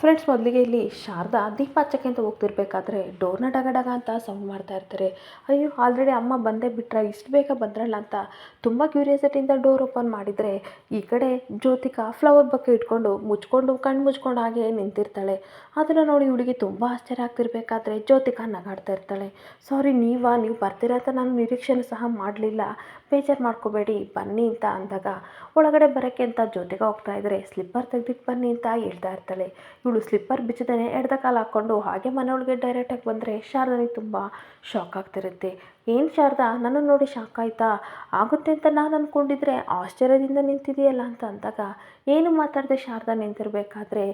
Friends ಮೊದಲಿಗೆ ಇಲ್ಲಿ ಶಾರದಾ ದೀಪ ಹಚ್ಚಕ್ಕೆ ಅಂತ ಹೋಗ್ತಿರ್ಬೇಕಾದ್ರೆ ಡೋರ್ನ ಡಗಡಗ ಡಗ ಅಂತ ಸೌಂಡ್ ಮಾಡ್ತಾ ಇರ್ತಾರೆ. ಅಯ್ಯೋ ಆಲ್ರೆಡಿ ಅಮ್ಮ ಬಂದೇ ಬಿಟ್ರ, ಇಷ್ಟು ಬೇಗ ಬಂದ್ರಲ್ಲ ಅಂತ ತುಂಬ ಕ್ಯೂರಿಯಾಸಿಟಿಯಿಂದ ಡೋರ್ ಓಪನ್ ಮಾಡಿದರೆ ಈ ಕಡೆ ಜ್ಯೋತಿಕಾ ಫ್ಲವರ್ ಬಕ್ಕೆ ಇಟ್ಕೊಂಡು ಮುಚ್ಕೊಂಡು, ಕಣ್ಣು ಮುಚ್ಕೊಂಡು ಹಾಗೆ ನಿಂತಿರ್ತಾಳೆ. ಅದನ್ನು ನೋಡಿ ಹುಡುಗಿ ತುಂಬ ಆಶ್ಚರ್ಯ ಆಗ್ತಿರ್ಬೇಕಾದ್ರೆ ಜ್ಯೋತಿಕಾ ನಗಾಡ್ತಾ ಇರ್ತಾಳೆ. ಸಾರಿ ನೀವಾ? ನೀವು ಬರ್ತೀರಾ ಅಂತ ನಾನು ನಿರೀಕ್ಷೆನೂ ಸಹ ಮಾಡಲಿಲ್ಲ. ಬೇಜಾರು ಮಾಡ್ಕೋಬೇಡಿ, ಬನ್ನಿ ಅಂತ ಅಂದಾಗ ಒಳಗಡೆ ಬರೋಕ್ಕೆ ಅಂತ ಜೊತೆಗೆ ಹೋಗ್ತಾ ಇದ್ದರೆ ಸ್ಲಿಪ್ಪರ್ ತೆಗ್ದಿಟ್ಟು ಬನ್ನಿ ಅಂತ ಹೇಳ್ತಾ ಇರ್ತಾಳೆ. ಇವಳು ಸ್ಲಿಪ್ಪರ್ ಬಿಚ್ಚದೇ ಎಡದ ಕಾಲು ಹಾಕ್ಕೊಂಡು ಹಾಗೆ ಮನೆಯೊಳಗೆ ಡೈರೆಕ್ಟಾಗಿ ಬಂದರೆ ಶಾರದನಿಗೆ ತುಂಬ ಶಾಕ್ ಆಗ್ತಿರುತ್ತೆ. ಏನು ಶಾರದಾ ನನ್ನನ್ನು ನೋಡಿ ಶಾಕ್ ಆಯಿತಾ? ಆಗುತ್ತೆ ಅಂತ ನಾನು ಅಂದ್ಕೊಂಡಿದ್ರೆ ಆಶ್ಚರ್ಯದಿಂದ ನಿಂತಿದೆಯಲ್ಲ ಅಂತ ಅಂದಾಗ, ಏನು ಮಾತಾಡದೆ ಶಾರದಾ ನಿಂತಿರಬೇಕಾದ್ರೆ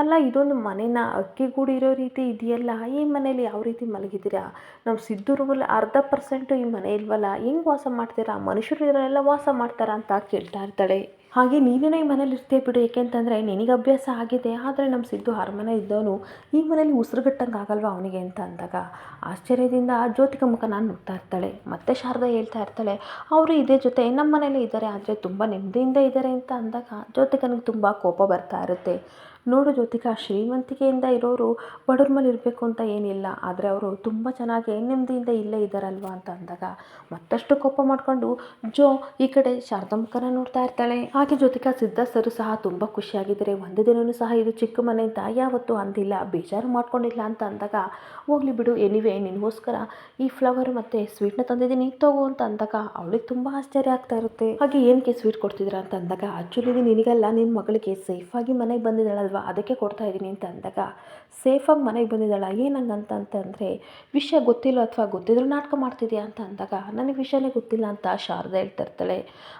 ಅಲ್ಲ, ಇದೊಂದು ಮನೇನ ಅಕ್ಕಿಗೂಡಿರೋ ರೀತಿ ಇದೆಯಲ್ಲ, ಈ ಮನೇಲಿ ಯಾವ ರೀತಿ ಮಲಗಿದ್ದೀರಾ? ನಾವು ಸಿದ್ಧೂರಲ್ಲಿ ಅರ್ಧ ಪರ್ಸೆಂಟು ಈ ಮನೆ ಇಲ್ವಲ್ಲ, ಹೆಂಗೆ ವಾಸ ಮಾಡ್ತೀರಾ? ಮನುಷ್ಯರು ಇರೋರೆಲ್ಲ ವಾಸ ಮಾಡ್ತಾರಾ ಅಂತ ಕೇಳ್ತಾ ಇರ್ತಾಳೆ. ಹಾಗೆ ನೀನೇನೋ ಈ ಮನೇಲಿ ಇರ್ತೀಯ ಬಿಡು, ಏಕೆಂತಂದರೆ ನಿನಗೆ ಅಭ್ಯಾಸ ಆಗಿದೆ, ಆದರೆ ನಮ್ಮ ಸಿದ್ದು ಅರಮನೆ ಇದ್ದವನು ಈ ಮನೇಲಿ ಉಸಿರುಗಟ್ಟಂಗೆ ಆಗಲ್ವಾ ಅವನಿಗೆ ಅಂತ ಅಂದಾಗ, ಆಶ್ಚರ್ಯದಿಂದ ಜ್ಯೋತಿಕ ಮುಖ ನಾನು ನೋಡ್ತಾ ಇರ್ತಾಳೆ. ಮತ್ತೆ ಶಾರದಾ ಹೇಳ್ತಾ ಇರ್ತಾಳೆ, ಅವರು ಇದೇ ಜೊತೆ ನಮ್ಮ ಮನೇಲಿ ಇದ್ದಾರೆ, ಆದರೆ ತುಂಬ ನೆಮ್ಮದಿಯಿಂದ ಇದ್ದಾರೆ ಅಂತ ಅಂದಾಗ ಜ್ಯೋತಿಕನಿಗೆ ತುಂಬ ಕೋಪ ಬರ್ತಾ ಇರುತ್ತೆ. ನೋಡು ಜ್ಯೋತಿಕಾ, ಶ್ರೀಮಂತಿಕೆಯಿಂದ ಇರೋರು ಬಡವ್ರ ಮೇಲೆ ಇರಬೇಕು ಅಂತ ಏನಿಲ್ಲ. ಆದರೆ ಅವರು ತುಂಬ ಚೆನ್ನಾಗಿ ನೆಮ್ಮದಿಯಿಂದ ಇಲ್ಲೇ ಇದ್ದಾರಲ್ವಾ ಅಂತ ಅಂದಾಗ ಮತ್ತಷ್ಟು ಕೋಪ ಮಾಡಿಕೊಂಡು, ಜೋ, ಈ ಕಡೆ ಶಾರದಾ ಮುಖನ ನೋಡ್ತಾ ಇರ್ತಾಳೆ. ಹಾಗೆ ಜ್ಯೋತಿಕಾ ಸಿದ್ಧಾರ್ಥರು ಸಹ ತುಂಬ ಖುಷಿಯಾಗಿದ್ದಾರೆ. ಒಂದು ದಿನವೂ ಸಹ ಇದು ಚಿಕ್ಕ ಮನೆ ಅಂತ ಯಾವತ್ತೂ ಅಂದಿಲ್ಲ, ಬೇಜಾರು ಮಾಡ್ಕೊಂಡಿಲ್ಲ ಅಂತ ಅಂದಾಗ, ಹೋಗ್ಲಿ ಬಿಡು ಎನಿವೆ ನಿನಗೋಸ್ಕರ ಈ ಫ್ಲವರ್ ಮತ್ತು ಸ್ವೀಟ್ನ ತಂದಿದ್ದೀನಿ, ತಗೋ ಅಂತ ಅಂದಾಗ ಅವಳಿಗೆ ತುಂಬ ಆಶ್ಚರ್ಯ ಆಗ್ತಾ ಇರುತ್ತೆ. ಹಾಗೆ ಏನಕ್ಕೆ ಸ್ವೀಟ್ ಕೊಡ್ತಿದ್ರ ಅಂತ ಅಂದಾಗ ಆ್ಯಕ್ಚುಲಿ ನಿನಗಲ್ಲ ನಿನ್ನ ಮಗಳಿಗೆ ಸೇಫಾಗಿ ಮನೆಗೆ ಬಂದಿದ್ದಾಳಲ್ವಾ? ಅದಕ್ಕೆ ಕೊಡ್ತಾ ಇದ್ದೀನಿ ಅಂತ ಅಂದಾಗ ಸೇಫಾಗಿ ಮನೆಗೆ ಬಂದಿದ್ದಾಳ? ಏನಂಗಂತ ಅಂತಂದರೆ ವಿಷಯ ಗೊತ್ತಿಲ್ಲ ಅಥವಾ ಗೊತ್ತಿದ್ರೂ ನಾಟಕ ಮಾಡ್ತಿದ್ಯಾ ಅಂತ ಅಂದಾಗ, ನನಗೆ ವಿಷಯನೇ ಗೊತ್ತಿಲ್ಲ ಅಂತ ಶಾರದ ಹೇಳ್ತಾ ಇರ್ತಾಳೆ.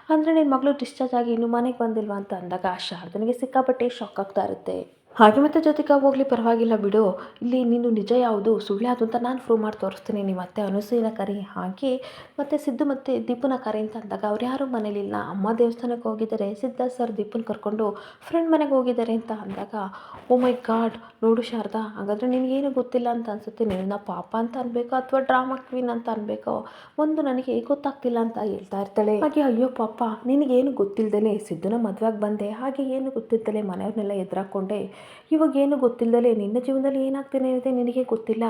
ಅಂದರೆ ನಿನ್ನ ಮಗಳು ಡಿಸ್ಚಾರ್ಜ್ ಆಗಿ ಇನ್ನೂ ಮನೆಗೆ ಬಂದಿಲ್ವಾ ಅಂತ ಅಂದಾಗ, ಶಾರದನಿಗೆ ಸಿಕ್ಕಾಪಟ್ಟೆ ಶಾಕ್ ಆಗ್ತಾ ಇರುತ್ತೆ. ಹಾಗೆ ಮತ್ತೆ ಜೊತೆಗೆ ಹೋಗ್ಲಿ, ಪರವಾಗಿಲ್ಲ ಬಿಡು. ಇಲ್ಲಿ ನೀನು ನಿಜ ಯಾವುದು? ಸುಳ್ಳು ಯಾವುದು ಅಂತ ನಾನು ಪ್ರೂವ್ ಮಾಡಿ ತೋರಿಸ್ತೀನಿ ನಿಮ್ಮ ಮತ್ತೆ ಅನುಸೂಯನ ಕರಿ. ಹಾಕಿ ಮತ್ತೆ ಸಿದ್ದು ಮತ್ತೆ ದೀಪನ ಕರಿ ಅಂತ ಅಂದಾಗ ಅವ್ರು ಯಾರೂ ಮನೇಲಿಲ್ಲ ಅಮ್ಮ ದೇವಸ್ಥಾನಕ್ಕೆ ಹೋಗಿದ್ದಾರೆ. ಸಿದ್ದ ಸರ್ ದೀಪನ್ ಕರ್ಕೊಂಡು ಫ್ರೆಂಡ್ ಮನೆಗೆ ಹೋಗಿದ್ದಾರೆ ಅಂತ ಅಂದಾಗ ಓ ಮೈ ಗಾಡ್ ನೋಡು ಶಾರದಾ, ಹಾಗಾದರೆ ನಿನಗೇನು ಗೊತ್ತಿಲ್ಲ ಅಂತ ಅನಿಸುತ್ತೆ? ನಿನ್ನ ಪಾಪ ಅಂತ ಅನ್ಬೇಕೋ ಅಥವಾ ಡ್ರಾಮಾ ಕ್ವೀನ್ ಅಂತ ಅನ್ಬೇಕೋ? ಒಂದು ನನಗೆ ಗೊತ್ತಾಗ್ತಿಲ್ಲ ಅಂತ ಹೇಳ್ತಾ ಇರ್ತಾಳೆ. ಹಾಗೆ ಅಯ್ಯೋ ಪಾಪ, ನಿನಗೇನು ಗೊತ್ತಿಲ್ಲದೆ ಸಿದ್ಧನ ಮದುವೆಗೆ ಬಂದೆ. ಹಾಗೆ ಏನು ಗೊತ್ತಿದ್ದಲೇ ಮನೆಯವ್ರನ್ನೆಲ್ಲ ಎದುರಾಕೊಂಡೆ. ಇವಾಗ ಏನು ಗೊತ್ತಿಲ್ಲದೆ ನಿನ್ನ ಜೀವನದಲ್ಲಿ ಏನಾಗ್ತಾನೆ ಇದೆ ನಿನಗೆ ಗೊತ್ತಿಲ್ಲ.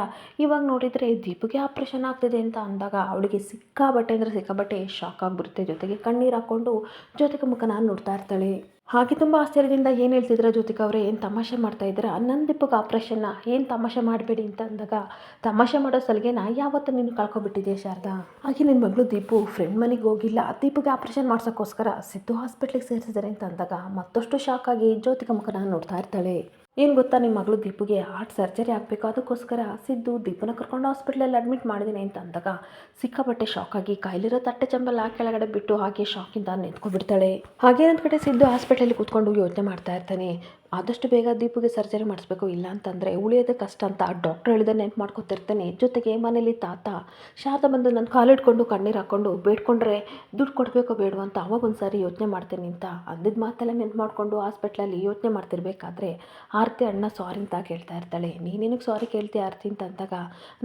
ಇವಾಗ ನೋಡಿದರೆ ದೀಪಿಗೆ ಆಪ್ರೇಷನ್ ಆಗ್ತಿದೆ ಅಂತ ಅಂದಾಗ ಅವಳಿಗೆ ಸಿಕ್ಕಾಬಟ್ಟೆ ಅಂದರೆ ಸಿಕ್ಕಾಬಟ್ಟೆ ಶಾಕ್ ಆಗಿಬಿಡುತ್ತೆ. ಜೊತೆಗೆ ಕಣ್ಣೀರು ಹಾಕ್ಕೊಂಡು ಜೊತೆಗೆ ಮುಖ ನಾನು ನೋಡ್ತಾ ಇರ್ತಾಳೆ. ಹಾಗೆ ತುಂಬ ಆಶ್ಚರ್ಯದಿಂದ ಏನು ಹೇಳ್ತಿದ್ರ ಜ್ಯೋತಿಕ ಅವರೇ? ಏನು ತಮಾಷೆ ಮಾಡ್ತಾ ಇದ್ದೀರಾ? ನನ್ನ ದೀಪಕ್ಕೆ ಆಪ್ರೇಷನ್ನ ಏನು ತಮಾಷೆ ಮಾಡಬೇಡಿ ಅಂತ ಅಂದಾಗ, ತಮಾಷೆ ಮಾಡೋ ಸಲಿಗೆನ ಯಾವತ್ತು ನೀನು ಕಳ್ಕೊಬಿಟ್ಟಿದ್ದೆ ಶಾರದಾ. ಹಾಗೆ ನಿನ್ನ ಮಗಳು ದೀಪು ಫ್ರೆಂಡ್ ಮನೆಗೆ ಹೋಗಿಲ್ಲ, ದೀಪಿಗೆ ಆಪ್ರೇಷನ್ ಮಾಡ್ಸೋಕ್ಕೋಸ್ಕರ ಸಿದ್ದು ಹಾಸ್ಪಿಟ್ಲಿಗೆ ಸೇರಿಸಿದ್ದಾರೆ ಅಂತ ಅಂದಾಗ ಮತ್ತಷ್ಟು ಶಾಕ್ ಆಗಿ ಜ್ಯೋತಿಕ ಮುಖನ ನೋಡ್ತಾ ಇರ್ತಾಳೆ. ಏನು ಗೊತ್ತಾ ನಿಮ್ಮ ಮಗಳು ದೀಪಿಗೆ ಹಾರ್ಟ್ ಸರ್ಜರಿ ಆಗಬೇಕು. ಅದಕ್ಕೋಸ್ಕರ ಸಿದ್ದು ದೀಪನ ಕರ್ಕೊಂಡು ಹಾಸ್ಪಿಟ್ಲಲ್ಲಿ ಅಡ್ಮಿಟ್ ಮಾಡಿದ್ದೀನಿ ಅಂತ ಅಂದಾಗ ಸಿಕ್ಕಾಪಟ್ಟೆ ಶಾಕ್ ಆಗಿ ಕಾಯಿಲಿರೋ ತಟ್ಟೆ ಚಂಬಲ್ ಆ ಕೆಳಗಡೆ ಬಿಟ್ಟು ಹಾಗೆ ಶಾಕಿಂದ ನಿಂತ್ಕೊಂಡ್ಬಿಡ್ತಾಳೆ. ಹಾಗೆ ಕಡೆ ಸಿದ್ದು ಹಾಸ್ಪಿಟಲಲ್ಲಿ ಕೂತ್ಕೊಂಡು ಯೋಚನೆ ಮಾಡ್ತಾ ಇರ್ತಾನೆ. ಆದಷ್ಟು ಬೇಗ ದೀಪಿಗೆ ಸರ್ಜರಿ ಮಾಡಿಸ್ಬೇಕು ಇಲ್ಲ ಅಂತಂದರೆ ಉಳಿಯೋದೇ ಕಷ್ಟ ಅಂತ ಡಾಕ್ಟ್ರ್ ಹೇಳಿದ ನೆನ್ಪು ಮಾಡ್ಕೊತಿರ್ತಾನೆ. ಜೊತೆಗೆ ಮನೇಲಿ ತಾತ, ಶಾರದಾ ಬಂದು ನನ್ನ ಕಾಲಿಡ್ಕೊಂಡು ಕಣ್ಣೀರು ಹಾಕ್ಕೊಂಡು ಬೇಡ್ಕೊಂಡ್ರೆ ದುಡ್ಡು ಕೊಡಬೇಕೋ ಬೇಡವೋ ಅಂತ ಅವಾಗ ಒಂದು ಸಾರಿ ಯೋಚನೆ ಮಾಡ್ತೀನಿ ಅಂತ ಅಂದಿದ್ದ ಮಾತೆಲ್ಲ ನೆನ್ಪು ಮಾಡಿಕೊಂಡು ಹಾಸ್ಪಿಟ್ಲಲ್ಲಿ ಯೋಚನೆ ಮಾಡ್ತಿರ್ಬೇಕಾದ್ರೆ ಆರತಿ ಅಣ್ಣ ಸಾರಿ ಅಂತ ಕೇಳ್ತಾ ಇರ್ತಾಳೆ. ನೀನೇನಕ್ಕೆ ಸಾರಿ ಕೇಳ್ತೀಯ ಆರತಿ ಅಂತ ಅಂದಾಗ,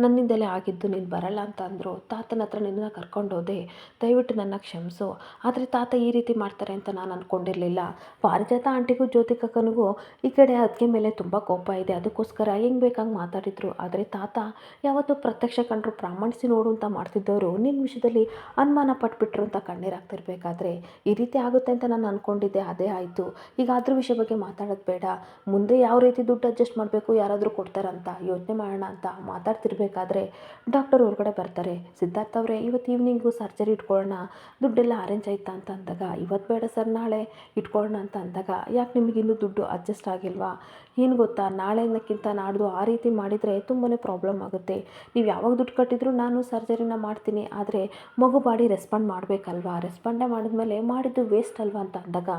ನನ್ನಿಂದಲೇ ಆಗಿದ್ದು ನೀನು ಬರಲ್ಲ ಅಂತ ಅಂದರು. ತಾತನ ಹತ್ರ ನಿನ್ನ ಕರ್ಕೊಂಡು ಹೋದೆ ದಯವಿಟ್ಟು ನನ್ನ ಕ್ಷಮಿಸು. ಆದರೆ ತಾತ ಈ ರೀತಿ ಮಾಡ್ತಾರೆ ಅಂತ ನಾನು ಅಂದ್ಕೊಂಡಿರಲಿಲ್ಲ ಪಾರಿಜಾತ ಆಂಟಿಗೂ ಜ್ಯೋತಿಕಕ್ಕನಿಗೂ ಈ ಕಡೆ ಅದಕ್ಕೆ ಮೇಲೆ ತುಂಬ ಕೋಪ ಇದೆ. ಅದಕ್ಕೋಸ್ಕರ ಹೆಂಗೆ ಬೇಕಾಗಿ ಮಾತಾಡಿದ್ರು. ಆದರೆ ತಾತ ಯಾವತ್ತೂ ಪ್ರತ್ಯಕ್ಷ ಕಂಡ್ರು ಪ್ರಾಮಾಣಿಸಿ ನೋಡು ಅಂತ ಮಾಡ್ತಿದ್ದವರು. ನಿನ್ನ ವಿಷಯದಲ್ಲಿ ಅನುಮಾನ ಪಟ್ಬಿಟ್ರು ಅಂತ ಕಣ್ಣೀರಾಗ್ತಿರ್ಬೇಕಾದ್ರೆ ಈ ರೀತಿ ಆಗುತ್ತೆ ಅಂತ ನಾನು ಅಂದ್ಕೊಂಡಿದ್ದೆ ಅದೇ ಆಯಿತು. ಈಗ ಅದ್ರ ವಿಷಯ ಬಗ್ಗೆ ಮಾತಾಡೋದು ಬೇಡ. ಮುಂದೆ ಯಾವ ರೀತಿ ದುಡ್ಡು ಅಡ್ಜಸ್ಟ್ ಮಾಡಬೇಕು, ಯಾರಾದರೂ ಕೊಡ್ತಾರಂತ ಯೋಚನೆ ಮಾಡೋಣ ಅಂತ ಮಾತಾಡ್ತಿರ್ಬೇಕಾದ್ರೆ ಡಾಕ್ಟರ್ ಹೊರಗಡೆ ಬರ್ತಾರೆ. ಸಿದ್ಧಾರ್ಥ ಅವರೇ ಇವತ್ತು ಈವ್ನಿಂಗು ಸರ್ಜರಿ ಇಟ್ಕೊಳ್ಳೋಣ ದುಡ್ಡೆಲ್ಲ ಅರೇಂಜ್ ಆಯ್ತಾ ಅಂತ ಅಂದಾಗ ಇವತ್ತು ಬೇಡ ಸರ್ ನಾಳೆ ಇಟ್ಕೊಳ್ಳೋಣ ಅಂತ ಅಂದಾಗ, ಯಾಕೆ ನಿಮಗಿನ್ನೂ ದುಡ್ಡು ಅಡ್ಜಸ್ಟ್ ಆಗಿಲ್ವಾ? ಏನು ಗೊತ್ತಾ? ನಾಳೆನಕ್ಕಿಂತ ನಾಡ್ದು ಆ ರೀತಿ ಮಾಡಿದರೆ ತುಂಬಾ ಪ್ರಾಬ್ಲಮ್ ಆಗುತ್ತೆ. ನೀವು ಯಾವಾಗ ದುಡ್ಡು ಕಟ್ಟಿದ್ರು ನಾನು ಸರ್ಜರಿನ ಮಾಡ್ತೀನಿ. ಆದರೆ ಮಗು ಬಾಡಿ ರೆಸ್ಪಾಂಡ್ ಮಾಡಬೇಕಲ್ವಾ? ರೆಸ್ಪಾಂಡೇ ಮಾಡಿದ್ಮೇಲೆ ಮಾಡಿದ್ದು ವೇಸ್ಟ್ ಅಲ್ವಾ ಅಂತ ಅಂದಾಗ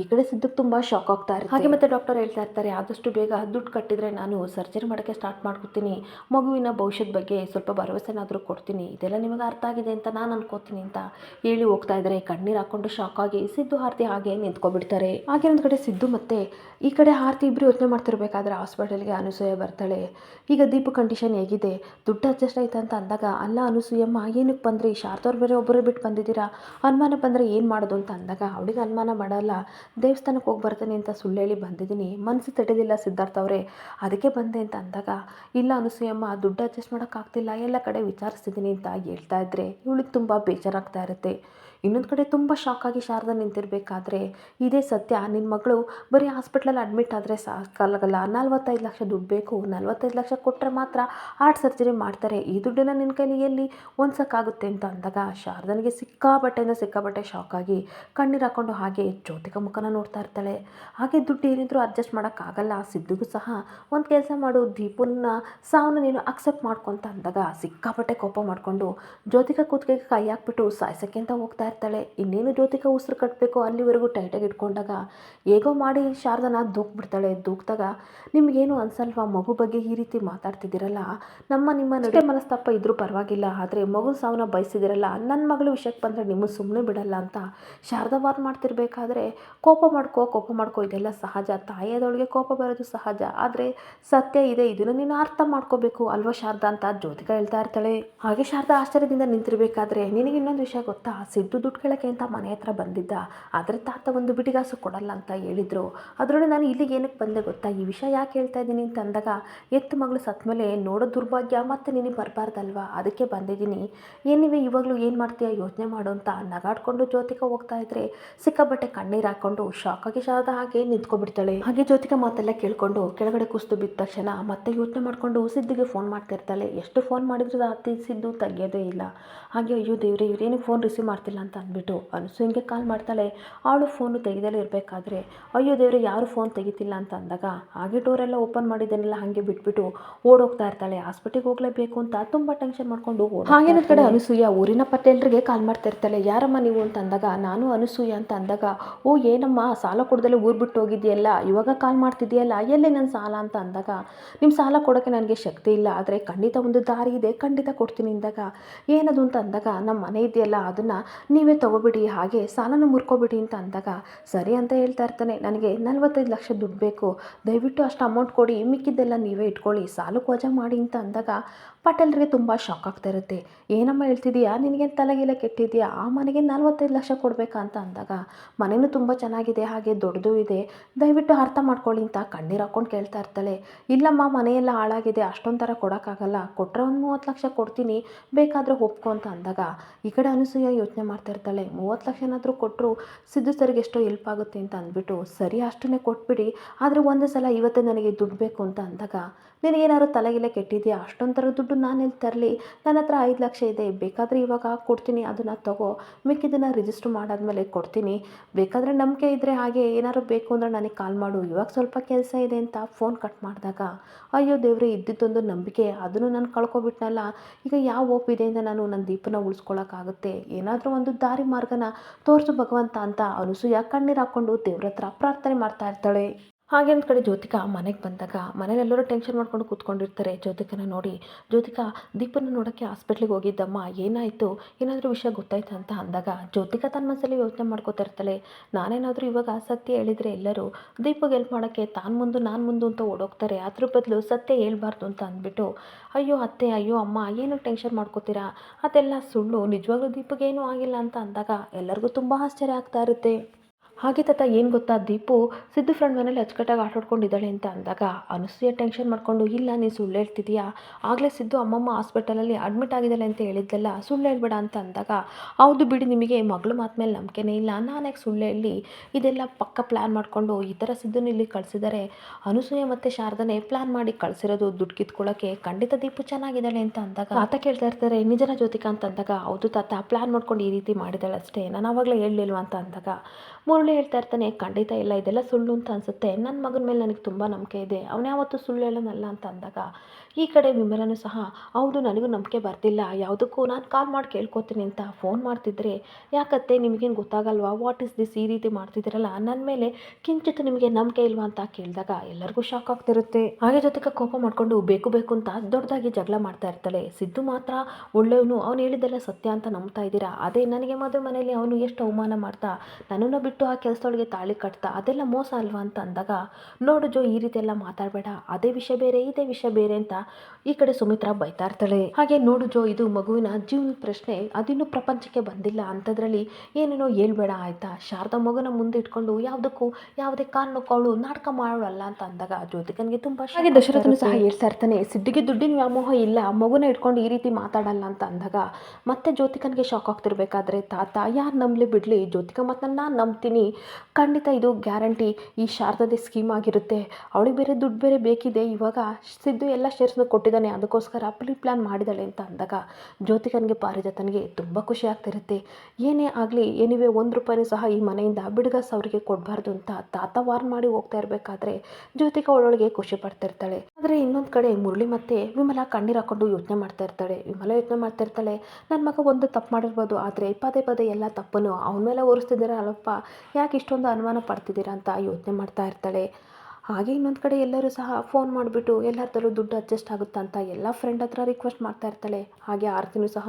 ಈ ಕಡೆ ಸಿದ್ದಕ್ಕೆ ತುಂಬ ಶಾಕ್ ಆಗ್ತಾ ಇರುತ್ತೆ. ಹಾಗೆ ಮತ್ತೆ ಡಾಕ್ಟರ್ ಹೇಳ್ತಾ ಇರ್ತಾರೆ ಆದಷ್ಟು ಬೇಗ ದುಡ್ಡು ಕಟ್ಟಿದರೆ ನಾನು ಸರ್ಜರಿ ಮಾಡೋಕ್ಕೆ ಸ್ಟಾರ್ಟ್ ಮಾಡ್ಕೊತೀನಿ ಮಗುವಿನ ಭವಿಷ್ಯದ ಬಗ್ಗೆ ಸ್ವಲ್ಪ ಭರವಸೆನಾದರೂ ಕೊಡ್ತೀನಿ. ಇದೆಲ್ಲ ನಿಮಗೆ ಅರ್ಥ ಆಗಿದೆ ಅಂತ ನಾನು ಅನ್ಕೋತೀನಿ ಅಂತ ಹೇಳಿ ಹೋಗ್ತಾ ಇದ್ದಾರೆ ಕಣ್ಣೀರು ಹಾಕ್ಕೊಂಡು ಶಾಕ್ ಆಗಿ ಸಿದ್ದು ಹಾರ್ತಿ ಹಾಗೆ ನಿಂತ್ಕೊಬಿಡ್ತಾರೆ. ಹಾಗೆ ಒಂದು ಕಡೆ ಸಿದ್ದು ಮತ್ತೆ ಈ ಕಡೆ ಆರತಿ ಇಬ್ಬರು ಯೋಚನೆ ಮಾಡ್ತಿರ್ಬೇಕಾದ್ರೆ ಹಾಸ್ಪಿಟಲ್ಗೆ ಅನಸೂಯ ಬರ್ತಾಳೆ. ಈಗ ದೀಪು ಕಂಡೀಷನ್ ಹೇಗಿದೆ? ದುಡ್ಡು ಅಡ್ಜಸ್ಟ್ ಆಯ್ತು ಅಂತ ಅಂದಾಗ, ಅಲ್ಲ ಅನಸೂಯಮ್ಮ, ಏನಕ್ಕೆ ಬಂದ್ರಿ? ಶಾರದವ್ರು ಬೇರೆ ಒಬ್ಬರು ಬಿಟ್ಟು ಬಂದಿದ್ದೀರಾ? ಅನುಮಾನ ಬಂದರೆ ಏನು ಮಾಡೋದು ಅಂತ ಅಂದಾಗ, ಅವಳಿಗೆ ಅನುಮಾನ ಮಾಡಲ್ಲ. ದೇವಸ್ಥಾನಕ್ಕೆ ಹೋಗಿ ಬರ್ತಾನೆ ಅಂತ ಸುಳ್ಳು ಹೇಳಿ ಬಂದಿದ್ದೀನಿ. ಮನಸ್ಸು ತಡೆದಿಲ್ಲ ಸಿದ್ಧಾರ್ಥ ಅವರೇ. ಅದಕ್ಕೆ ಬಂದೆ ಅಂತ ಅಂದಾಗ, ಇಲ್ಲ ಅನಸೂಯಮ್ಮ, ದುಡ್ಡು ಅಡ್ಜಸ್ಟ್ ಮಾಡೋಕ್ಕಾಗ್ತಿಲ್ಲ. ಎಲ್ಲ ಕಡೆ ವಿಚಾರಿಸ್ತಿದ್ದೀನಿ ಅಂತ ಹೇಳ್ತಾ ಇದ್ದರೆ ಇವಳಿಗೆ ತುಂಬ ಬೇಜಾರಾಗ್ತಾ ಇರುತ್ತೆ. ಇನ್ನೊಂದು ಕಡೆ ತುಂಬ ಶಾಕ್ ಆಗಿ ಶಾರದಾ ನಿಂತಿರಬೇಕಾದ್ರೆ ಇದೇ ಸತ್ಯ. ನಿನ್ನ ಮಗಳು ಬರೀ ಹಾಸ್ಪಿಟ್ಲಲ್ಲಿ ಅಡ್ಮಿಟ್ ಆದರೆ ಸಾಕಾಗಲ್ಲ. ನಲ್ವತ್ತೈದು ಲಕ್ಷ ದುಡ್ಡು ಬೇಕು. ನಲ್ವತ್ತೈದು ಲಕ್ಷ ಕೊಟ್ಟರೆ ಮಾತ್ರ ಹಾರ್ಟ್ ಸರ್ಜರಿ ಮಾಡ್ತಾರೆ. ಈ ದುಡ್ಡನ್ನು ನಿನ್ನ ಕೈಲಿ ಎಲ್ಲಿ ಹೊಂದ್ಸೋಕ್ಕಾಗುತ್ತೆ ಅಂತ ಅಂದಾಗ ಶಾರದನಿಗೆ ಸಿಕ್ಕಾಬಟ್ಟೆಯಿಂದ ಸಿಕ್ಕಾಬಟ್ಟೆ ಆಗಿ ಕಣ್ಣೀರು ಹಾಕ್ಕೊಂಡು ಹಾಗೆ ಜ್ಯೋತಿಕ ಮುಖನ ನೋಡ್ತಾ ಇರ್ತಾಳೆ. ಹಾಗೆ ದುಡ್ಡು ಏನಿದ್ರು ಅಡ್ಜಸ್ಟ್ ಮಾಡೋಕ್ಕಾಗಲ್ಲ. ಸಿದ್ದುಗೂ ಸಹ ಒಂದು ಕೆಲಸ ಮಾಡು. ದೀಪನ್ನ ಸಾವನ್ನ ನೀನು ಅಕ್ಸೆಪ್ಟ್ ಮಾಡ್ಕೊಂತ ಅಂದಾಗ ಸಿಕ್ಕಾಪಟ್ಟೆ ಕೋಪ ಮಾಡಿಕೊಂಡು ಜ್ಯೋತಿಕ ಕೂತ್ಗೆ ಕೈ ಹಾಕ್ಬಿಟ್ಟು ಸಾಯ್ಸಕ್ಕೆ ಅಂತ ಹೋಗ್ತಾ ಇರ್ತಾಳೆ. ಇನ್ನೇನು ಜ್ಯೋತಿಕ ಉಸಿರು ಕಟ್ಟಬೇಕು ಅಲ್ಲಿವರೆಗೂ ಟೈಟಾಗಿ ಇಟ್ಕೊಂಡಾಗ ಹೇಗೋ ಮಾಡಿ ಶಾರದನ ದೂಕ್ಬಿಡ್ತಾಳೆ. ದೂಕ್ದಾಗ ನಿಮಗೇನು ಅನ್ಸಲ್ವಾ? ಮಗು ಬಗ್ಗೆ ಈ ರೀತಿ ಮಾತಾಡ್ತಿದ್ದೀರಲ್ಲ. ನಮ್ಮ ನಿಮ್ಮ ನಡೆ ಮನಸ್ತಾಪ ಇದ್ರೂ ಪರವಾಗಿಲ್ಲ. ಆದರೆ ಮಗು ಸಾವನ್ನ ಬಯಸಿದಿರಲ್ಲ. ನನ್ನ ಮಗಳು ವಿಷಯಕ್ಕೆ ಬಂದರೆ ನಿಮ್ಮ ಸುಮ್ಮನೆ ಬಿಡಲ್ಲ ಅಂತ ಶಾರದಾ ವಾರ್ ಮಾಡ್ತಿರ್ಬೇಕಾದ್ರೆ ಕೋಪ ಮಾಡ್ಕೋ ಕೋಪ ಮಾಡ್ಕೋ. ಇದೆಲ್ಲ ಸಹಜ. ತಾಯಿಯಾದವಳಿಗೆ ಕೋಪ ಬರೋದು ಸಹಜ. ಆದರೆ ಸತ್ಯ ಇದೆ. ಇದನ್ನು ನೀನು ಅರ್ಥ ಮಾಡ್ಕೋಬೇಕು. ಅಲ್ವಾ ಶಾರದಾ ಅಂತ ಜ್ಯೋತಿಕ ಹೇಳ್ತಾ ಇರ್ತಾಳೆ. ಹಾಗೆ ಶಾರದಾ ಆಶ್ಚರ್ಯದಿಂದ ನಿಂತಿರ್ಬೇಕಾದ್ರೆ ನಿನಗೆ ಇನ್ನೊಂದು ವಿಷಯ ಗೊತ್ತಾ? ಸಿದ್ದು ದುಡ್ಡು ಕೇಳೋಕ್ಕೆ ಅಂತ ಮನೆ ಹತ್ರ ಬಂದಿದ್ದ. ಆದರೆ ತಾತ ಒಂದು ಬಿಟಿಗಾಸು ಕೊಡಲ್ಲ ಅಂತ ಹೇಳಿದರು. ಅದರೊಳಗೆ ನಾನು ಇಲ್ಲಿಗೆ ಏನಕ್ಕೆ ಬಂದೆ ಗೊತ್ತಾ? ಈ ವಿಷಯ ಯಾಕೆ ಹೇಳ್ತಾ ಇದ್ದೀನಿ ಅಂತ ಅಂದಾಗ, ಎತ್ತು ಮಗಳು ಸತ್ತ ಮೇಲೆ ನೋಡೋ ದುರ್ಭಾಗ್ಯ ಮತ್ತೆ ನಿನಗೆ ಬರಬಾರ್ದಲ್ವಾ? ಅದಕ್ಕೆ ಬಂದಿದ್ದೀನಿ. ಏನಿವೆ, ಇವಾಗಲೂ ಏನು ಮಾಡ್ತೀಯ? ಯೋಚನೆ ಮಾಡು ಅಂತ ನಗಾಡ್ಕೊಂಡು ಜ್ಯೋತಿಕ ಹೋಗ್ತಾ ಇದ್ರೆ ಸಿಕ್ಕಾಬಟ್ಟೆ ಕಣ್ಣೀರು ಹಾಕೊಂಡು ಶಾಕಾಗಿ ಶಾದ ಹಾಗೆ ನಿಂತ್ಕೊಬಿಡ್ತಾಳೆ ಹಾಗೆ ಜ್ಯೋತಿಕ ಮಾತೆಲ್ಲ ಕೇಳ್ಕೊಂಡು ಕೆಳಗಡೆ ಕುಸ್ತು ಬಿದ್ದ ತಕ್ಷಣ ಮತ್ತೆ ಯೋಚನೆ ಮಾಡಿಕೊಂಡು ಸಿದ್ದಿಗೆ ಫೋನ್ ಮಾಡ್ತಿರ್ತಾಳೆ ಎಷ್ಟು ಫೋನ್ ಮಾಡಿದ್ರು ಸಿದ್ದು ತೆಗಿಯೋದೇ ಇಲ್ಲ. ಹಾಗೆ, ಅಯ್ಯೋ ದೇವ್ರೆ ಇವ್ರೇನಿಗೆ ಫೋನ್ ರಿಸೀವ್ ಮಾಡ್ತಿಲ್ಲ? ಅಂತ ಅಂದ್ಬಿಟ್ಟು ಅನಸೂಯಂಗೆ ಕಾಲ್ ಮಾಡ್ತಾಳೆ. ಅವಳು ಫೋನು ತೆಗೆದಲ್ಲೇ ಇರಬೇಕಾದ್ರೆ? ಅಯ್ಯೋ ದೇವ್ರೆ ಯಾರು ಫೋನ್ ತೆಗಿತಿಲ್ಲ ಅಂತ ಅಂದಾಗ ಹಾಗೆ ಡೋರೆಲ್ಲ ಓಪನ್ ಮಾಡಿದ್ದೇನೆಲ್ಲ ಹಾಗೆ ಬಿಟ್ಬಿಟ್ಟು ಓಡೋಗ್ತಾ ಇರ್ತಾಳೆ. ಹಾಸ್ಪಿಟ್ಲಿಗೆ ಹೋಗ್ಲೇಬೇಕು ಅಂತ ತುಂಬ ಟೆನ್ಷನ್ ಮಾಡ್ಕೊಂಡು ಹಾಗೆ ಕಡೆ ಅನಸೂಯ ಊರಿನ ಪಟೇಲ್ರಿಗೆ ಕಾಲ್ ಮಾಡ್ತಾ ಇರ್ತಾಳೆ. ಯಾರಮ್ಮ ನೀವು? ಅಂತ ಅಂದಾಗ ನಾನು ಅನಸೂಯ ಅಂತ ಅಂದಾಗ ಓ ಏನಮ್ಮ ಸಾಲ ಕೊಡ್ದಲ್ಲೇ ಊರು ಬಿಟ್ಟು ಹೋಗಿದ್ಯಲ್ಲ ಇವಾಗ ಕಾಲ್ ಮಾಡ್ತಿದ್ಯಲ್ಲ ಎಲ್ಲಿ ನನ್ನ ಸಾಲ? ಅಂತ ಅಂದಾಗ ನಿಮ್ಮ ಸಾಲ ಕೊಡೋಕ್ಕೆ ನನಗೆ ಶಕ್ತಿ ಇಲ್ಲ ಆದರೆ ಖಂಡಿತ ಒಂದು ದಾರಿ ಇದೆ ಖಂಡಿತ ಕೊಡ್ತೀನಿ ಅಂದಾಗ ಏನದು? ಅಂತ ಅಂದಾಗ ನಮ್ಮ ಮನೆ ಇದೆಯಲ್ಲ ಅದನ್ನು ನೀವೇ ತಗೋಬಿಡಿ, ಹಾಗೆ ಸಾಲನ ಮುರ್ಕೋಬಿಡಿ ಅಂತ ಅಂದಾಗ, ಸರಿ ಅಂತ ಹೇಳ್ತಾ ಇರ್ತಾನೆ. ನನಗೆ ನಲ್ವತ್ತೈದು ಲಕ್ಷ ದುಡ್ಡು ಬೇಕು. ದಯವಿಟ್ಟು ಅಷ್ಟು ಅಮೌಂಟ್ ಕೊಡಿ, ಮಿಕ್ಕಿದ್ದೆಲ್ಲ ನೀವೇ ಇಟ್ಕೊಳ್ಳಿ ಸಾಲಕ್ಕೆ ವಜಾ ಮಾಡಿ ಅಂತ ಅಂದಾಗ ಪಟೇಲ್ರಿಗೆ ತುಂಬ ಶಾಕ್ ಆಗ್ತಾ ಇರುತ್ತೆ. ಏನಮ್ಮ ಹೇಳ್ತಿದೀಯಾ? ನಿನಗೆ ತಲೆಗಿಲ್ಲ ಕೆಟ್ಟಿದೆಯಾ? ಆ ಮನೆಗೆ ನಲ್ವತ್ತೈದು ಲಕ್ಷ ಕೊಡಬೇಕಾ ಅಂತ ಅಂದಾಗ ಮನೆಯೂ ತುಂಬ ಚೆನ್ನಾಗಿದೆ, ಹಾಗೆ ದೊಡ್ಡದು ಇದೆ. ದಯವಿಟ್ಟು ಅರ್ಥ ಮಾಡ್ಕೊಳ್ಳಿ ಅಂತ ಕಣ್ಣೀರು ಹಾಕ್ಕೊಂಡು ಕೇಳ್ತಾ ಇರ್ತಾಳೆ. ಇಲ್ಲಮ್ಮ, ಮನೆಯೆಲ್ಲ ಹಾಳಾಗಿದೆ, ಅಷ್ಟೊಂದು ಥರ ಕೊಡೋಕ್ಕಾಗಲ್ಲ. ಕೊಟ್ಟರೆ ಒಂದು ಮೂವತ್ತು ಲಕ್ಷ ಕೊಡ್ತೀನಿ, ಬೇಕಾದರೆ ಒಪ್ಕೊ ಅಂತ ಅಂದಾಗ, ಈ ಕಡೆ ಅನಸೂಯ ಯೋಚನೆ ಮಾಡ್ತಾ ಇರ್ತಾಳೆ ಮೂವತ್ತು ಲಕ್ಷ ಏನಾದರೂ ಕೊಟ್ಟರು ಸಿದ್ದು ಸರಿಗೆ ಎಷ್ಟೋ ಹೆಲ್ಪ್ ಆಗುತ್ತೆ ಅಂತ ಅಂದ್ಬಿಟ್ಟು ಸರಿ ಅಷ್ಟನ್ನೇ ಕೊಟ್ಬಿಡಿ, ಆದರೆ ಒಂದು ಸಲ ಇವತ್ತೇ ನನಗೆ ದುಡ್ಡು ಬೇಕು ಅಂತ ಅಂದಾಗ ನಿನಗೇನಾದ್ರು ತಲೆಗಿಲೆ ಕೆಟ್ಟಿದೆಯಾ? ಅಷ್ಟೊಂದು ಥರ ದುಡ್ಡು ನಾನು ಎಲ್ಲಿ ತರಲಿ? ನನ್ನ ಹತ್ರ ಐದು ಲಕ್ಷ ಇದೆ. ಬೇಕಾದರೆ ಇವಾಗ ಕೊಡ್ತೀನಿ. ಅದನ್ನು ತಗೋ. ಮಿಕ್ಕಿದ್ದನ್ನು ರಿಜಿಸ್ಟ್ರ್ ಮಾಡಾದ್ಮೇಲೆ ಕೊಡ್ತೀನಿ. ಬೇಕಾದರೆ ನಂಬಿಕೆ ಇದ್ದರೆ ಹಾಗೆ ಏನಾದ್ರು ಬೇಕು ಅಂದರೆ ನನಗೆ ಕಾಲ್ ಮಾಡು. ಇವಾಗ ಸ್ವಲ್ಪ ಕೆಲಸ ಇದೆ ಅಂತ ಫೋನ್ ಕಟ್ ಮಾಡಿದಾಗ. ಅಯ್ಯೋ ದೇವ್ರೆ, ಇದ್ದಿದ್ದೊಂದು ನಂಬಿಕೆ. ಅದನ್ನು ನಾನು ಕಳ್ಕೊಬಿಟ್ನಲ್ಲ. ಈಗ ಯಾವ ಅಂತ ನಾನು ನನ್ನ ದೀಪನ ಉಳಿಸ್ಕೊಳ್ಳೋಕ್ಕಾಗುತ್ತೆ ಏನಾದರೂ ಒಂದು ದಾರಿ ಮಾರ್ಗನ ತೋರಿಸು ಭಗವಂತ ಅಂತ ಅನಸೂಯ ಕಣ್ಣೀರು ಹಾಕ್ಕೊಂಡು ದೇವ್ರ ಹತ್ರ ಪ್ರಾರ್ಥನೆ ಮಾಡ್ತಾ ಇರ್ತಾಳೆ. ಹಾಗೆ ಒಂದು ಕಡೆ ಜ್ಯೋತಿಕಾ ಮನೆಗೆ ಬಂದಾಗ ಮನೇಲೆಲ್ಲರೂ ಟೆನ್ಷನ್ ಮಾಡ್ಕೊಂಡು ಕೂತ್ಕೊಂಡಿರ್ತಾರೆ. ಜ್ಯೋತಿಕನ ನೋಡಿ, ಜ್ಯೋತಿಕಾ, ದೀಪನ ನೋಡೋಕ್ಕೆ ಹಾಸ್ಪಿಟ್ಲಿಗೆ ಹೋಗಿದ್ದಮ್ಮ, ಏನಾಯಿತು? ಏನಾದರೂ ವಿಷಯ ಗೊತ್ತಾಯ್ತು? ಅಂತ ಅಂದಾಗ, ಜ್ಯೋತಿಕಾ ತನ್ನ ಮನಸ್ಸಲ್ಲಿ ಯೋಚನೆ ಮಾಡ್ಕೋತಾ ಇರ್ತಾಳೆ. ನಾನೇನಾದರೂ ಇವಾಗ ಸತ್ಯ ಹೇಳಿದರೆ ಎಲ್ಲರೂ ದೀಪಗೆ ಹೆಲ್ಪ್ ಮಾಡೋಕ್ಕೆ ತಾನು ಮುಂದೆ ನಾನು ಮುಂದೆ ಅಂತ ಓಡೋಗ್ತಾರೆ. ಅದ್ರ ಬದಲು ಸತ್ಯ ಹೇಳ್ಬಾರ್ದು ಅಂತ ಅಂದ್ಬಿಟ್ಟು, ಅಯ್ಯೋ ಅತ್ತೆ, ಅಯ್ಯೋ ಅಮ್ಮ, ಏನು ಟೆನ್ಷನ್ ಮಾಡ್ಕೋತೀರಾ? ಅದೆಲ್ಲ ಸುಳ್ಳು. ನಿಜವಾಗ್ಲೂ ದೀಪಗೆ ಏನೂ ಆಗಿಲ್ಲ ಅಂತ ಅಂದಾಗ ಎಲ್ಲರಿಗೂ ತುಂಬ ಆಶ್ಚರ್ಯ ಆಗ್ತಾ ಇರುತ್ತೆ. ಹಾಗೆ ತಾತ ಏನು ಗೊತ್ತಾ? ದೀಪು ಸಿದ್ದು ಫ್ರೆಂಡ್ ಮನೇಲಿ ಅಚ್ಚುಕಟ್ಟಾಗಿ ಆಟಾಡ್ಕೊಂಡಿದ್ದಾಳೆ ಅಂತ ಅಂದಾಗ ಅನಸೂಯ ಟೆನ್ಷನ್ ಮಾಡಿಕೊಂಡು, ಇಲ್ಲ ನೀನು ಸುಳ್ಳು ಹೇಳ್ತಿದೀಯಾ ಆಗಲೇ ಸಿದ್ದು ಅಮ್ಮಮ್ಮ ಹಾಸ್ಪಿಟಲಲ್ಲಿ ಅಡ್ಮಿಟ್ ಆಗಿದ್ದಾಳೆ ಅಂತ ಹೇಳಿದ್ದಲ್ಲ ಸುಳ್ಳು ಹೇಳ್ಬೇಡ ಅಂತ ಅಂದಾಗ, ಹೌದು ಬಿಡಿ, ನಿಮಗೆ ಮಗಳು ಮಾತು ಮೇಲೆ ನಂಬಿಕೆನೇ ಇಲ್ಲ. ನಾನು ಸುಳ್ಳು ಹೇಳಿ? ಇದೆಲ್ಲ ಪಕ್ಕ ಪ್ಲ್ಯಾನ್ ಮಾಡಿಕೊಂಡು ಈ ಥರ ಸಿದ್ದನ್ನು ಇಲ್ಲಿ ಕಳಿಸಿದರೆ. ಅನಸೂಯ ಮತ್ತು ಶಾರದನೆ ಪ್ಲ್ಯಾನ್ ಮಾಡಿ ಕಳಿಸಿರೋದು ದುಡ್ಡು ಕಿತ್ಕೊಳ್ಳೋಕ್ಕೆ ಖಂಡಿತ ದೀಪು ಚೆನ್ನಾಗಿದ್ದಾಳೆ ಅಂತ ಅಂದಾಗ, ತಾತ ಕೇಳ್ತಾ ಇರ್ತಾರೆ, ನಿಜನ ಜ್ಯೋತಿಕಾ ಅಂತ ಅಂದಾಗ, ಹೌದು ತಾತ ಪ್ಲ್ಯಾನ್ ಮಾಡ್ಕೊಂಡು ಈ ರೀತಿ ಮಾಡಿದಾಳೆ ಅಷ್ಟೇ. ನಾನು ಆವಾಗಲೇ ಹೇಳಲಿಲ್ವ ಅಂತ ಅಂದಾಗ ಮುರಳಿ ಹೇಳ್ತಾ ಇರ್ತಾನೆ, ಖಂಡಿತ ಇಲ್ಲ, ಇದೆಲ್ಲ ಸುಳ್ಳು ಅಂತ ಅನಿಸುತ್ತೆ. ನನ್ನ ಮಗನ ಮೇಲೆ ನನಗೆ ತುಂಬ ನಂಬಿಕೆ ಇದೆ. ಅವನು ಯಾವತ್ತೂ ಸುಳ್ಳು ಹೇಳೋನಲ್ಲ ಅಂತ ಅಂದಾಗ, ಈ ಕಡೆ ವಿಮಲನೂ ಸಹ ಹೌದು ನನಗೂ ನಂಬಿಕೆ ಬರ್ತಿಲ್ಲ ಯಾವುದಕ್ಕೂ ನಾನು ಕಾಲ್ ಮಾಡಿ ಕೇಳ್ಕೊತೀನಿ ಅಂತ ಫೋನ್ ಮಾಡ್ತಿದ್ರೆ, ಯಾಕತ್ತೆ ನಿಮಗೇನು ಗೊತ್ತಾಗಲ್ವಾ? ವಾಟ್ ಇಸ್ ದಿಸ್ ಈ ರೀತಿ ಮಾಡ್ತಿದ್ದೀರಲ್ಲ? ನನ್ನ ಮೇಲೆ ಕಿಂಚಿತ್ ನಿಮಗೆ ನಂಬಿಕೆ ಇಲ್ವಾ? ಅಂತ ಕೇಳಿದಾಗ, ಎಲ್ಲರಿಗೂ ಶಾಕ್ ಆಗ್ತಿರುತ್ತೆ. ಹಾಗೆ ಜೊತೆಗೆ ಕೋಪ ಮಾಡಿಕೊಂಡು, ಬೇಕು ಬೇಕು ಅಂತ ದೊಡ್ಡದಾಗಿ ಜಗಳ ಮಾಡ್ತಾ ಇರ್ತಾಳೆ. ಸಿದ್ದು ಮಾತ್ರ ಒಳ್ಳೆಯವನು. ಅವನು ಹೇಳಿದ್ದೆಲ್ಲ ಸತ್ಯ ಅಂತ ನಂಬ್ತಾ ಇದ್ದೀರಾ? ಅದೇ ನನಗೆ ಮದುವೆ ಮನೆಯಲ್ಲಿ ಅವನು ಎಷ್ಟು ಅವಮಾನ ಮಾಡ್ತಾ? ನನ್ನನ್ನು ಬಿಟ್ಟು ಕೆಲಸದೊಳಗೆ ತಾಳಿ ಕಟ್ತಾ ಅದೆಲ್ಲ ಮೋಸ ಅಲ್ವಾ ಅಂತ ಅಂದಾಗ ನೋಡು ಜೋ ಈ ರೀತಿ ಎಲ್ಲ ಮಾತಾಡಬೇಡ ಅದೇ ವಿಷಯ ಬೇರೆ ಇದೇ ವಿಷಯ ಬೇರೆ ಅಂತ ಈ ಕಡೆ ಸುಮಿತ್ರಾ ಬೈತಾ ಇರ್ತಾಳೆ. ಹಾಗೆ ನೋಡು ಜೋ ಇದು ಮಗುವಿನ ಜೀವನ ಪ್ರಶ್ನೆ ಅದಿನ್ನೂ ಪ್ರಪಂಚಕ್ಕೆ ಬಂದಿಲ್ಲ ಅಂಥದ್ರಲ್ಲಿ ಏನೇನೋ ಹೇಳ್ಬೇಡ ಆಯ್ತಾ? ಶಾರದಾ ಮಗುನ ಮುಂದೆ ಇಟ್ಕೊಂಡು ಯಾವುದಕ್ಕೂ ಯಾವುದೇ ಕಾರಣಕ್ಕೂ ಅವಳು ನಾಟಕ ಮಾಡೋಳಲ್ಲ ಅಂತ ಅಂದಾಗ ಜ್ಯೋತಿಕನ್ಗೆ ತುಂಬ ಹಾಗೆ ದಶರಥನು ಸಹ ಹೇಳ್ತಾ ಇರ್ತಾನೆ ಸಿದ್ಧಿಗೆ ದುಡ್ಡಿನ ವ್ಯಾಮೋಹ ಇಲ್ಲ ಮಗುನ ಇಟ್ಕೊಂಡು ಈ ರೀತಿ ಮಾತಾಡಲ್ಲ ಅಂತ ಅಂದಾಗ ಮತ್ತೆ ಜ್ಯೋತಿಕನ್ಗೆ ಶಾಕ್ ಆಗ್ತಿರ್ಬೇಕಾದ್ರೆ ತಾತ ಯಾರು ನಂಬಲಿ ಬಿಡಲಿ? ಜ್ಯೋತಿಕ ಮತ್ತು ನಾನು ನಂಬ್ತೀನಿ ಖಂಡಿತ ಇದು ಗ್ಯಾರಂಟಿ ಈ ಶಾರದಾದೆ ಸ್ಕೀಮ್ ಆಗಿರುತ್ತೆ. ಅವಳಿಗೆ ಬೇರೆ ದುಡ್ಡು ಬೇರೆ ಬೇಕಿದೆ. ಇವಾಗ ಸಿದ್ದು ಎಲ್ಲ ಶೇರ್ಸ್ನ ಕೊಟ್ಟಿದ್ದಾನೆ. ಅದಕ್ಕೋಸ್ಕರ ಪ್ರೀ ಪ್ಲ್ಯಾನ್ ಮಾಡಿದಾಳೆ ಅಂತ ಅಂದಾಗ ಜ್ಯೋತಿಕನಿಗೆ ಪಾರಿಜಾತನಿಗೆ ತುಂಬ ಖುಷಿ ಆಗ್ತಿರುತ್ತೆ ಏನೇ ಆಗಲಿ, ಏನಿವೆ ಒಂದು ರೂಪಾಯಿನೂ ಸಹ ಈ ಮನೆಯಿಂದ ಬಿಡಗಸ್ ಅವರಿಗೆ ಕೊಡಬಾರ್ದು ಅಂತ ತಾತ ವಾರ್ನ್ ಮಾಡಿ ಹೋಗ್ತಾ ಇರಬೇಕಾದ್ರೆ ಜ್ಯೋತಿಕ ಅವಳೊಳಗೆ ಖುಷಿ ಪಡ್ತಿರ್ತಾಳೆ ಆದರೆ ಇನ್ನೊಂದು ಕಡೆ ಮುರಳಿ ಮತ್ತೆ ವಿಮಲ ಕಣ್ಣೀರು ಹಾಕೊಂಡು ಯೋಚನೆ ಮಾಡ್ತಾ ಇರ್ತಾಳೆ. ವಿಮಲ ಯೋಚನೆ ಮಾಡ್ತಾ ಇರ್ತಾಳೆ ನನ್ನ ಮಗ ಒಂದು ತಪ್ಪು ಮಾಡಿರ್ಬೋದು. ಆದರೆ ಪದೇ ಪದೇ ಎಲ್ಲ ತಪ್ಪನ್ನು ಅವನ ಮೇಲೆ ಓರಿಸ್ತಿದ್ದಾರೆ ಅಲ್ಲಪ್ಪ ಯಾಕೆ ಇಷ್ಟೊಂದು ಅನುಮಾನ ಪಡ್ತಿದ್ದೀರಾ ಅಂತ ಯೋಚನೆ ಮಾಡ್ತಾ ಇರ್ತಾಳೆ. ಹಾಗೆ ಇನ್ನೊಂದು ಕಡೆ ಎಲ್ಲರೂ ಸಹ ಫೋನ್ ಮಾಡಿಬಿಟ್ಟು ಎಲ್ಲರದಲ್ಲೂ ದುಡ್ಡು ಅಡ್ಜಸ್ಟ್ ಆಗುತ್ತಾ ಅಂತ ಎಲ್ಲ ಫ್ರೆಂಡ್ ಹತ್ರ ರಿಕ್ವೆಸ್ಟ್ ಮಾಡ್ತಾ ಇರ್ತಾಳೆ. ಹಾಗೆ ಆರ್ತಿನೂ ಸಹ,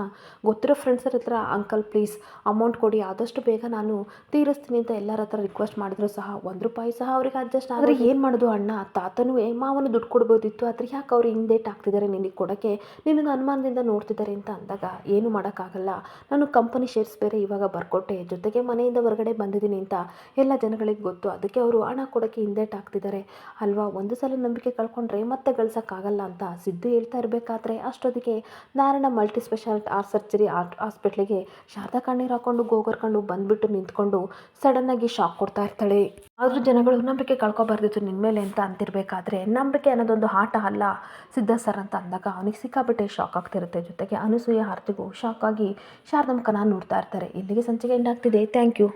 ಗೊತ್ತಿರೋ ಫ್ರೆಂಡ್ಸರ ಹತ್ರ ಅಂಕಲ್ ಪ್ಲೀಸ್ ಅಮೌಂಟ್ ಕೊಡಿ, ಆದಷ್ಟು ಬೇಗ ನಾನು ತೀರಿಸ್ತೀನಿ ಅಂತ ಎಲ್ಲರ ಹತ್ರ ರಿಕ್ವೆಸ್ಟ್ ಮಾಡಿದ್ರು ಸಹ ಒಂದು ರೂಪಾಯಿ ಸಹ ಅವ್ರಿಗೆ ಅಡ್ಜಸ್ಟ್ ಆದರೆ ಏನು ಮಾಡೋದು ಅಣ್ಣ? ತಾತನೂ ಮಾವನು ದುಡ್ಡು ಕೊಡ್ಬೋದಿತ್ತು, ಆದರೆ ಯಾಕೆ ಅವ್ರು ಹಿಂದೇಟ್ ಆಗ್ತಿದ್ದಾರೆ ನಿನಗೆ ಕೊಡೋಕ್ಕೆ? ನಿನ್ನನ್ನು ಅನುಮಾನದಿಂದ ನೋಡ್ತಿದ್ದಾರೆ ಅಂತ ಅಂದಾಗ, ಏನು ಮಾಡೋಕ್ಕಾಗಲ್ಲ. ನಾನು ಕಂಪನಿ ಶೇರ್ಸ್ ಬೇರೆ ಇವಾಗ ಬರ್ಕೊಟ್ಟೆ. ಜೊತೆಗೆ ಮನೆಯಿಂದ ಹೊರಗಡೆ ಬಂದಿದ್ದೀನಿ ಅಂತ ಎಲ್ಲ ಜನಗಳಿಗೆ ಗೊತ್ತು. ಅದಕ್ಕೆ ಅವರು ಹಣ ಕೊಡೋಕ್ಕೆ ಹಿಂದೇಟ್ ಆಗ್ತಿದ್ದಾರೆ ಅಲ್ವಾ? ಒಂದು ಸಲ ನಂಬಿಕೆ ಕಳ್ಕೊಂಡ್ರೆ ಮತ್ತೆ ಗಳಿಸೋಕ್ಕಾಗಲ್ಲ ಅಂತ ಸಿದ್ದು ಹೇಳ್ತಾ ಇರಬೇಕಾದ್ರೆ ಅಷ್ಟೊತ್ತಿಗೆ Narayana multi specialty or surgery heart ಹಾಸ್ಪಿಟ್ಲಿಗೆ ಶಾರದಾ ಕಣ್ಣೀರು ಹಾಕೊಂಡು ಗೋಗರ್ಕೊಂಡು ಬಂದ್ಬಿಟ್ಟು ನಿಂತ್ಕೊಂಡು ಸಡನ್ನಾಗಿ ಶಾಕ್ ಕೊಡ್ತಾ ಇರ್ತಾಳೆ. ಆದರೂ ಜನಗಳು ನಂಬಿಕೆ ಕಳ್ಕೊಬಾರ್ದಿತ್ತು ನಿನ್ನ ಮೇಲೆ ಅಂತ ಅಂತಿರಬೇಕಾದ್ರೆ ನಂಬಿಕೆ ಅನ್ನೋದೊಂದು ಆಟ ಅಲ್ಲ ಸಿದ್ಧ ಸರ್ ಅಂತ ಅಂದಾಗ ಅವನಿಗೆ ಸಿಕ್ಕಾಬಿಟ್ಟೆ ಶಾಕ್ ಆಗ್ತಿರುತ್ತೆ. ಜೊತೆಗೆ ಅನಸೂಯ ಆರ್ತಿಗೂ ಶಾಕ್ ಆಗಿ ಶಾರದಾ ಮುಖನ ನೋಡ್ತಾ ಇರ್ತಾರೆ. ಇಲ್ಲಿಗೆ ಸಂಚಿಕೆ ಎಂಡ್ ಆಗ್ತಿದೆ. Thank you